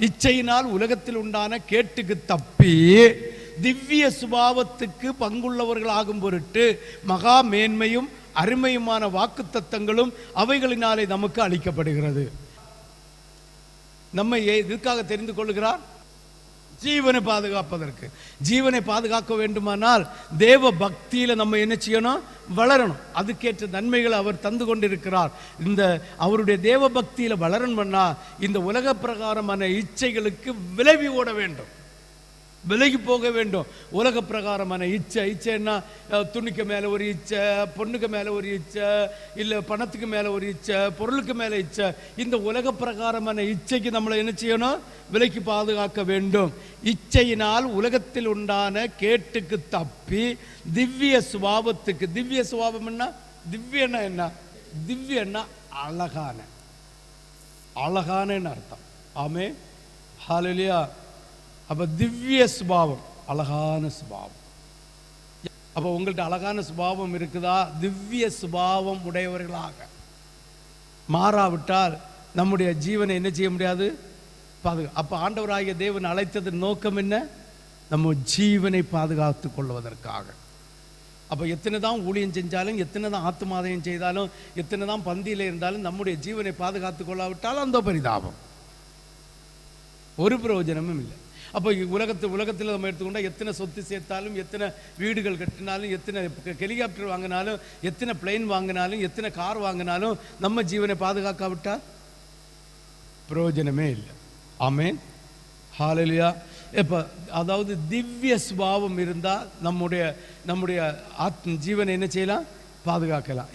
இச்சையினால் உலகத்தில் உண்டான கேட்டுக்கு தப்பி திவ்ய சுபாவத்துக்கு பங்குள்ளவர்கள் ஆகும் பொருட்டு மகா மேன்மையும் அருமையுமான வாக்குத்தத்தங்களும் அவைகளினாலே நமக்கு அளிக்கப்படுகிறது. நம்மை ஏ- எதுக்காக தெரிந்து கொள்கிறார்? ஜீவனை பாதுகாப்பதற்கு. ஜீவனை பாதுகாக்க வேண்டுமானால் தேவ பக்தியில நம்ம என்ன செய்யணும்? வளரணும். அதுக்கேற்ற நன்மைகளை அவர் தந்து கொண்டிருக்கிறார். இந்த அவருடைய தேவ பக்தியில் வளரணும்னா இந்த உலக பிரகாரமான இச்சைகளுக்கு விளைவி ஓட வேண்டும். விலகி போக வேண்டும். உலக பிரகாரமான இச்சை இச்சைன்னா துணிக்கு மேலே ஒரு இச்சை பொண்ணுக்கு மேலே ஒரு இச்சை இல்லை பணத்துக்கு மேலே ஒரு இச்சை பொருளுக்கு மேலே இச்சை. இந்த உலக பிரகாரமான இச்சைக்கு நம்மளை என்ன செய்யணும்? விலைக்கு பாதுகாக்க வேண்டும். இச்சையினால் உலகத்தில் உண்டான கேட்டுக்கு தப்பி திவ்ய சுபாவத்துக்கு திவ்ய சுபாவம்னா திவ்யன்னா என்ன திவ்யன்னா அழகான. அழகானன்னு அர்த்தம். ஆமே ஹாலிலியா அப்போ திவ்ய சுபாவம் அழகான சுபாவம். அப்போ உங்கள்கிட்ட அழகான சுபாவம் இருக்குதா? திவ்ய சுபாவம் உடையவர்களாக. மாறாவிட்டால் நம்முடைய ஜீவனை என்ன செய்ய முடியாது? பாதுகா அப்போ ஆண்டவராகிய தேவன் அழைத்ததன் நோக்கம் என்ன? நம்ம ஜீவனை பாதுகாத்து கொள்வதற்காக. அப்போ எத்தனை தான் ஊழியம் செஞ்சாலும் எத்தனை தான் ஆத்மாதயம் செய்தாலும் எத்தனை தான் பந்தியில் இருந்தாலும் நம்முடைய ஜீவனை பாதுகாத்து கொள்ளாவிட்டால் அந்த பரிதாபம். ஒரு பிரயோஜனமும் இல்லை. அப்போ உலகத்து உலகத்தில் நம்ம எடுத்துக்கொண்டால் எத்தனை சொத்து சேர்த்தாலும் எத்தனை வீடுகள் கட்டினாலும் எத்தனை ஹெலிகாப்டர் வாங்கினாலும் எத்தனை பிளேன் வாங்கினாலும் எத்தனை கார் வாங்கினாலும் நம்ம ஜீவனை பாதுகாக்காவிட்டால் பிரயோஜனமே இல்லை. ஆமேன். ஹாலலியா இப்போ அதாவது திவ்ய சுபாவம் இருந்தால் நம்முடைய நம்முடைய ஆத் ஜீவனை என்ன செய்யலாம்? பாதுகாக்கலாம்.